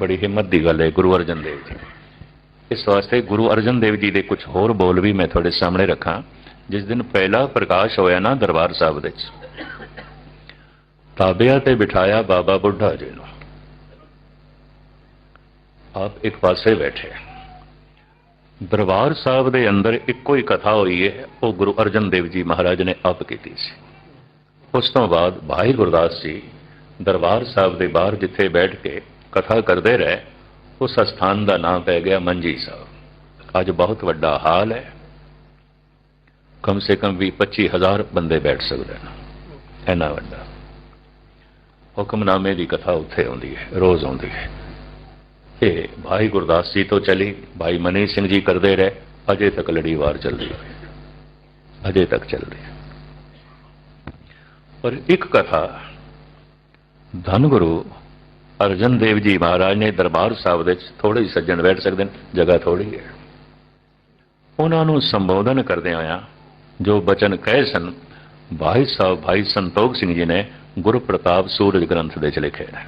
ਬੜੀ ਹਿੰਮਤ ਦੀ ਗੱਲ ਹੈ ਗੁਰੂ ਅਰਜਨ ਦੇਵ ਜੀ। ਇਸ ਵਾਸਤੇ ਗੁਰੂ ਅਰਜਨ ਦੇਵ ਜੀ ਦੇ ਕੁਝ ਹੋਰ ਬੋਲ ਵੀ ਮੈਂ ਤੁਹਾਡੇ ਸਾਹਮਣੇ ਰੱਖਾਂ, ਜਿਸ ਦਿਨ ਪਹਿਲਾ ਪ੍ਰਕਾਸ਼ ਹੋਇਆ ਨਾ ਦਰਬਾਰ ਸਾਹਿਬ ਦੇ ਵਿੱਚ। ਤਾਬਿਆਂ ਤੇ ਬਿਠਾਇਆ ਬਾਬਾ ਬੁੱਢਾ ਜੀ ਨੂੰ। ਆਪ ਇੱਕ ਪਾਸੇ ਬੈਠੇ। ਦਰਬਾਰ ਸਾਹਿਬ ਦੇ ਅੰਦਰ ਇੱਕੋ ਹੀ ਕਥਾ ਹੋਈ ਹੈ, ਉਹ ਗੁਰੂ ਅਰਜਨ ਦੇਵ ਜੀ ਮਹਾਰਾਜ ਨੇ ਆਪ ਕੀਤੀ ਸੀ। ਉਸ ਤੋਂ ਬਾਅਦ ਭਾਈ ਗੁਰਦਾਸ ਜੀ ਦਰਬਾਰ ਸਾਹਿਬ ਦੇ ਬਾਹਰ ਜਿੱਥੇ ਬੈਠ ਕੇ ਕਥਾ ਕਰਦੇ ਰਹੇ, ਉਸ ਸਥਾਨ ਦਾ ਨਾਮ ਪੈ ਗਿਆ ਮੰਜੀ ਸਾਹਿਬ। ਅੱਜ ਬਹੁਤ ਵੱਡਾ ਹਾਲ ਹੈ। ਕਮ ਸੇ ਕਮ ਵੀ 25000 ਬੰਦੇ ਬੈਠ ਸਕਦੇ ਨੇ ਇੰਨਾ ਵੱਡਾ। ਹੁਕਮਨਾਮੇ ਦੀ ਕਥਾ ਉੱਥੇ ਆਉਂਦੀ ਹੈ, ਰੋਜ਼ ਆਉਂਦੀ ਹੈ। ਇਹ ਭਾਈ ਗੁਰਦਾਸ ਜੀ ਤੋਂ ਚਲੀ, ਭਾਈ ਮਨੀ ਸਿੰਘ ਜੀ ਕਰਦੇ ਰਹੇ, ਅਜੇ ਤੱਕ ਲੜੀਵਾਰ ਚੱਲਦੀ ਹੈ। ਅਜੇ ਤੱਕ ਚੱਲਦੀ ਹੈ। ਪਰ ਇੱਕ ਕਥਾ ਧੰਨ ਗੁਰੂ ਅਰਜਨ ਦੇਵ ਜੀ ਮਹਾਰਾਜ ਨੇ ਦਰਬਾਰ ਸਾਹਿਬ ਦੇ ਵਿੱਚ ਥੋੜੇ ਜਿਹੇ ਸੱਜਣ ਬੈਠ ਸਕਦੇ ਨੇ, ਜਗ੍ਹਾ ਥੋੜੀ ਹੈ। ਉਹਨਾਂ ਨੂੰ ਸੰਬੋਧਨ ਕਰਦੇ ਆਇਆ ਜੋ ਬਚਨ ਕਹੇ ਸਨ, ਭਾਈ ਸਾਹਿਬ, ਭਾਈ ਸੰਤੋਖ ਸਿੰਘ ਜੀ ਨੇ ਗੁਰੂ ਪ੍ਰਤਾਪ ਸੂਰਜ ਗ੍ਰੰਥ ਦੇ ਚ ਲਿਖੇ ਨੇ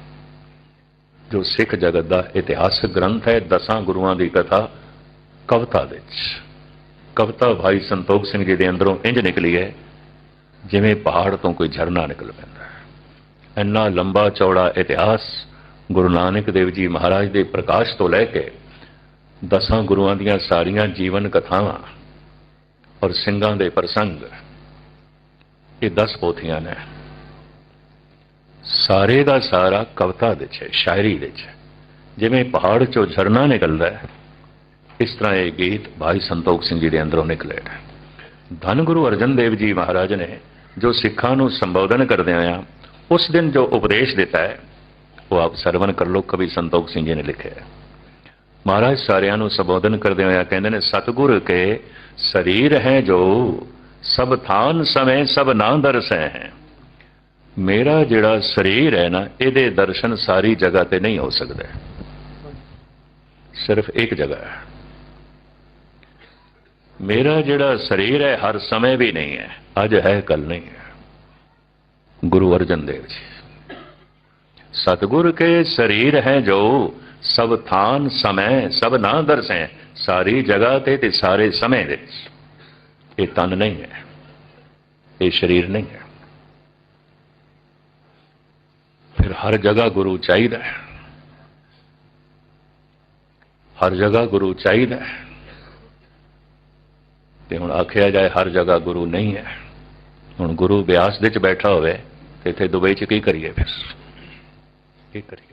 ਜੋ ਸਿੱਖ ਜਗਤ ਦਾ ਇਤਿਹਾਸਕ ਗ੍ਰੰਥ ਹੈ, ਦਸਾਂ ਗੁਰੂਆਂ ਦੀ ਕਥਾ, ਕਵਿਤਾ ਵਿੱਚ। ਕਵਿਤਾ ਭਾਈ ਸੰਤੋਖ ਸਿੰਘ ਜੀ ਦੇ ਅੰਦਰੋਂ ਇੰਜ ਨਿਕਲੀ ਹੈ, ਜਿਵੇਂ ਪਹਾੜ ਤੋਂ ਕੋਈ ਝਰਨਾ ਨਿਕਲ ਪੈਂਦਾ ਹੈ। ਇੰਨਾ ਲੰਬਾ ਚੌੜਾ ਇਤਿਹਾਸ ਗੁਰੂ ਨਾਨਕ ਦੇਵ ਜੀ ਮਹਾਰਾਜ ਦੇ ਪ੍ਰਕਾਸ਼ ਤੋਂ ਲੈ ਕੇ ਦਸਾਂ ਗੁਰੂਆਂ ਦੀਆਂ ਸਾਰੀਆਂ ਜੀਵਨ ਕਥਾਵਾਂ ਔਰ ਸਿੰਘਾਂ ਦੇ ਪ੍ਰਸੰਗ, ਇਹ 10 ਪੋਥੀਆਂ ਨੇ। ਸਾਰੇ ਦਾ ਸਾਰਾ ਕਵਿਤਾ ਦੇ ਚ ਸ਼ਾਇਰੀ ਦੇ ਚ ਜਿਵੇਂ ਪਹਾੜ ਚੋਂ ਝਰਨਾ ਨਿਕਲਦਾ ਹੈ, ਇਸ ਤਰ੍ਹਾਂ ਇਹ ਗੀਤ ਭਾਈ ਸੰਤੋਖ ਸਿੰਘ ਜੀ ਦੇ ਅੰਦਰੋਂ ਨਿਕਲੇ ਨੇ। ਧੰਨ ਗੁਰੂ ਅਰਜਨ ਦੇਵ ਜੀ ਮਹਾਰਾਜ ਨੇ ਜੋ ਸਿੱਖਾਂ ਨੂੰ ਸੰਬੋਧਨ ਕਰਦੇ ਆ, ਉਸ ਦਿਨ ਜੋ ਉਪਦੇਸ਼ ਦਿੱਤਾ ਹੈ ਉਹ ਆਪ ਸਰਵਨ ਕਰ ਲੋ ਕਵੀ ਸੰਤੋਖ ਸਿੰਘ ਜੀ ਨੇ ਲਿਖਿਆ ਮਹਾਰਾਜ ਸਾਰਿਆਂ ਨੂੰ ਸੰਬੋਧਨ ਕਰਦੇ ਹੋਇਆ ਕਹਿੰਦੇ ਨੇ ਸਤਿਗੁਰ ਕੇ ਸਰੀਰ ਹੈ ਜੋ ਸਭ ਥਾਨ ਸਮੇ ਸਭ ਨਾਂ ਦਰਸੈ ਹੈ ਮੇਰਾ ਜਿਹੜਾ ਸਰੀਰ ਹੈ ਨਾ ਇਹਦੇ ਦਰਸ਼ਨ ਸਾਰੀ ਜਗ੍ਹਾ ਤੇ ਨਹੀਂ ਹੋ ਸਕਦਾ ਸਿਰਫ ਇੱਕ ਜਗ੍ਹਾ ਹੈ ਮੇਰਾ ਜਿਹੜਾ ਸਰੀਰ ਹੈ ਹਰ ਸਮੇਂ ਵੀ ਨਹੀਂ ਹੈ ਅੱਜ ਹੈ ਕੱਲ ਨਹੀਂ ਹੈ ਗੁਰੂ ਅਰਜਨ ਦੇਵ ਜੀ ਸਤਗੁਰ ਕੇ ਸਰੀਰ ਹੈ ਜੋ, ਸਭ ਥਾਨ ਸਮੇਂ, ਸਭ ਨਾ ਦਰਸੈ, ਸਾਰੀ ਜਗ੍ਹਾ ਤੇ ਤੇ ਸਾਰੇ ਸਮੇਂ ਦੇ। ਇਹ ਤਨ ਨਹੀਂ ਹੈ, ਇਹ ਸਰੀਰ ਨਹੀਂ ਹੈ। ਫਿਰ ਹਰ ਜਗ੍ਹਾ ਗੁਰੂ ਚਾਹੀਦਾ ਹੈ। ਹਰ ਜਗ੍ਹਾ ਗੁਰੂ ਚਾਹੀਦਾ ਹੈ। ਤੇ ਹੁਣ ਆਖਿਆ ਜਾਏ ਹਰ ਜਗ੍ਹਾ ਗੁਰੂ ਨਹੀਂ ਹੈ। ਹੁਣ ਗੁਰੂ ਬਿਆਸ ਦੇ ਚ ਬੈਠਾ ਹੋਵੇ, ਤੇ ਇੱਥੇ ਦੁਬਈ ਚ ਕੀ ਕਰੀਏ ਫਿਰ? ਕੀ ਕਰੀਏ।